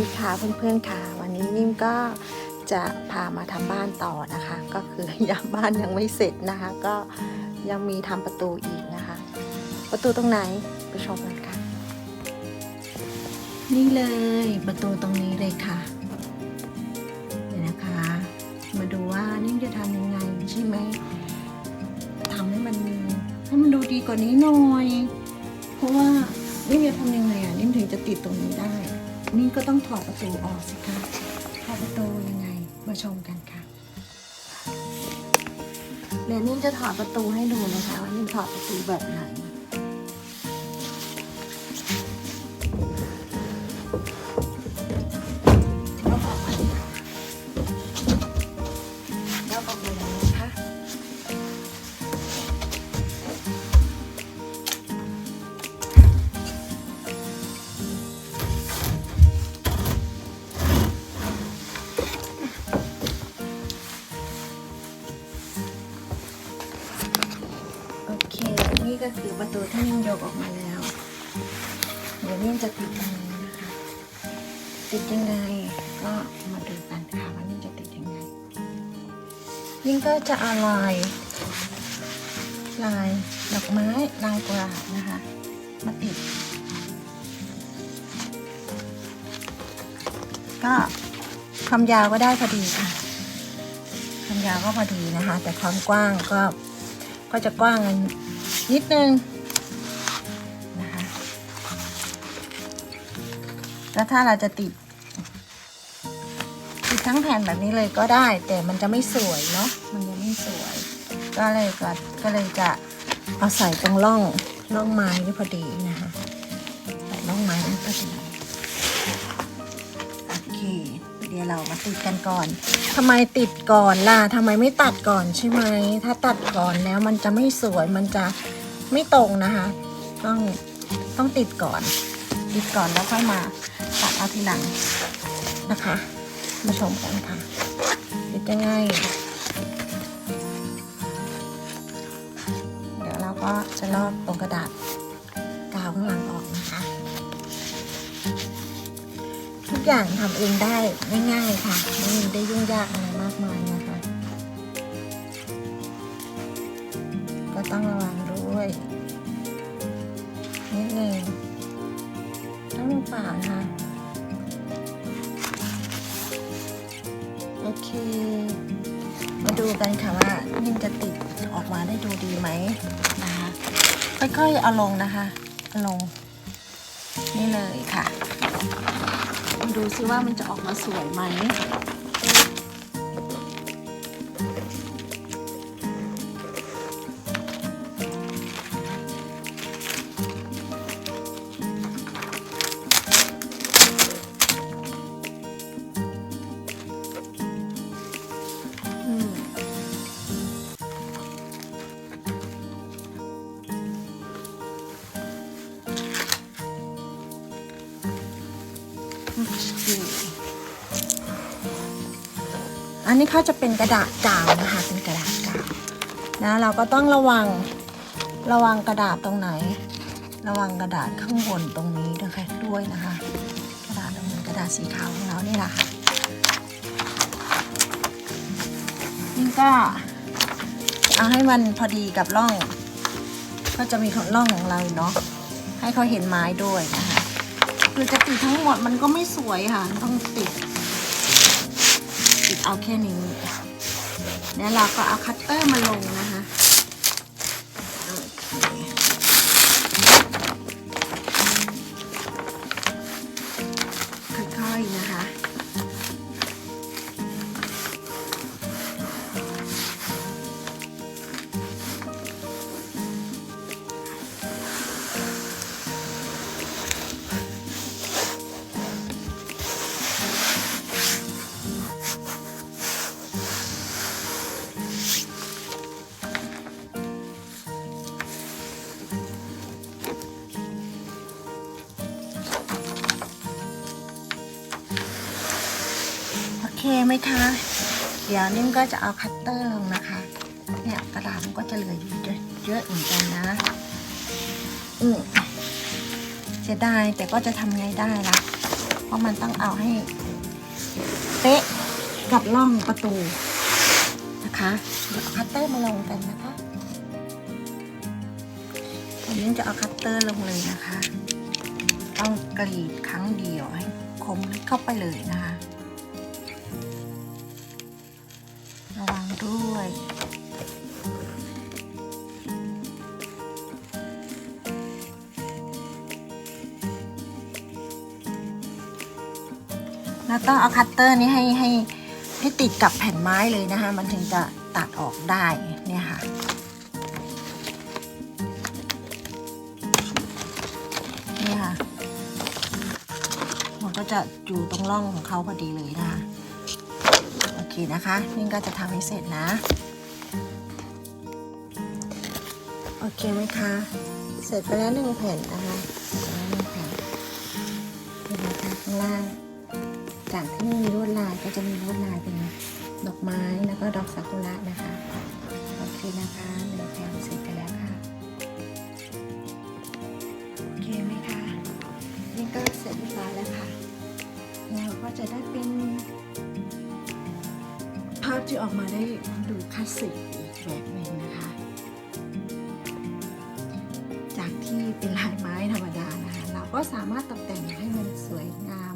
ีค่ะเพื่อนๆค่ะ วันนี้นิ่มก็จะพามาทำบ้านต่อนะคะ ก็คือยังบ้านยังไม่เสร็จนะคะ ก็ยังมีทำประตูอีกนะคะ ประตูตรงไหนไปชมกันค่ะนี่เลยประตูตรงนี้เลยค่ะเดี๋ยวนะคะ มาดูว่านิ่มจะทำยังไงใช่ไหมทำให้มันให้มันดูดีกว่านี้หน่อย เพราะว่านิ่มจะทำยังไงอะนิ่มถึงจะติดตรงนี้ได้ นี่ก็ต้องถอดประตูออกสิคะถอดประตูยังไงมาชมกันค่ะ เดี๋ยวนิ่มจะถอดประตูให้ดูนะคะว่านิ่มถอดประตูแบบไหน นี่ก็คือประตูที่นิ่มยกออกมาแล้วเดี๋ยวนิ่มจะติดตรงนี้นะคะติดยังไงก็มาดูกันค่ะว่านิ่มจะติดยังไงนิ่มก็จะเอาลายลายดอกไม้ลายกราดนะคะ มาติด ก็ความยาวก็ได้พอดีค่ะความยาวก็พอดีนะคะ แต่ความกว้างก็ก็จะกว้างกั นิดนึงนะคะแล้วถ้าเราจะติด ติดทั้งแผ่นแบบนี้เลยก็ได้ แต่มันจะไม่สวยเนาะมันจะไม่สวย ก็เลยก็ก็เลยจะเอาใส่ตรงร่องร่องไม้นี่พอดีนะคะใส่ร่องไม้นี่พอดีโอเคเดี๋ยวเรามาติดกันก่อนทำไมติดก่อนล่ะทำไมไม่ตัดก่อนใช่ไหมถ้าตัดก่อนแล้วมันจะไม่สวยมันจะ ไม่ตรงนะคะ ต้องต้องติดก่อน ติดก่อนแล้วค่อยมาตัดเอาทีหลังนะคะ มาชมกันค่ะ ติดยังไงเดี๋ยวเราก็จะลอกตรงกระดาษกาวข้างหลังออกนะคะ ทุกอย่างทำเองได้ง่ายๆค่ะ ไม่ได้ยุ่งยากอะไรมากมายนะคะ ก็ต้องระวัง ด้วย นิดนึงต้องเปล่านะคะโอเค มาดูกันค่ะว่านิ่มจะติดออกมาได้ดูดีไหมนะคะค่อยๆเอาลงนะคะเอาลง นี่เลยค่ะมาดูซิว่ามันจะออกมาสวยไหม อันนี้เขาจะเป็นกระดาษกาวนะคะ เป็นกระดาษกาวนะเราก็ต้องระวังระวังกระดาษตรงไหน ระวังกระดาษข้างบนตรงนี้นะคะด้วยนะคะ กระดาษตรงนี้กระดาษสีขาวของเรานี่แหละค่ะนี่ก็เอาให้มันพอดีกับร่อง ก็จะมีร่องของเราเนาะให้เขาเห็นไม้ด้วยนะคะคือจะติดทั้งหมดมันก็ไม่สวยค่ะ ต้องติด เอาแค่นี้ แล้วเราก็เอาคัตเตอร์มาลงนะคะโอเค ไหมคะ เดี๋ยวนิ่มก็จะเอาคัตเตอร์ลงนะคะ เนี่ยกระดาษมันก็จะเหลืออยู่เยอะเยอะเหมือนกันนะ อืมเสียดายแต่ก็จะทำไงได้ล่ะเพราะมันต้องเอาให้เป๊ะกับร่องประตูนะคะ เดี๋ยวเอาคัตเตอร์มาลงกันนะคะอันนี้จะเอาคัตเตอร์ลงเลยนะคะ ต้องกรีดครั้งเดียวให้คมลึกเข้าไปเลยนะคะ ด้วยแล้วต้องเอาคัตเตอร์นี้ให้ให้ให้ติดกับแผ่นไม้เลยนะคะ มันถึงจะตัดออกได้เนี่ยค่ะนี่ค่ะ มันก็จะอยู่ตรงร่องของเขาพอดีเลยนะคะ เคนะคะนี่ก็จะทำให้เสร็จนะ โอเคไหมคะ เสร็จไปแล้วหนึ่งแผ่นนะคะเสร็จแล้วหนึ่งแผ่นนี่นะคะข้างล่าง จากที่ไม่มีลวดลายก็จะมีลวดลายเป็นดอกไม้แล้วก็ดอกซากุระนะคะ โอเคนะคะหนึ่งแผ่นเสร็จไปแล้วค่ะ โอเคไหมคะ นี่ก็เสร็จเรียบร้อยแล้วค่ะ เราก็จะได้เป็น จะออกมาได้ดูคลาสสิกอีกแบบหนึ่งนะคะ จากที่เป็นลายไม้ธรรมดานะคะ เราก็สามารถตกแต่งให้มันสวยงาม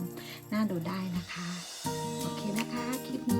น่าดูได้นะคะ โอเคนะคะ คลิปนี้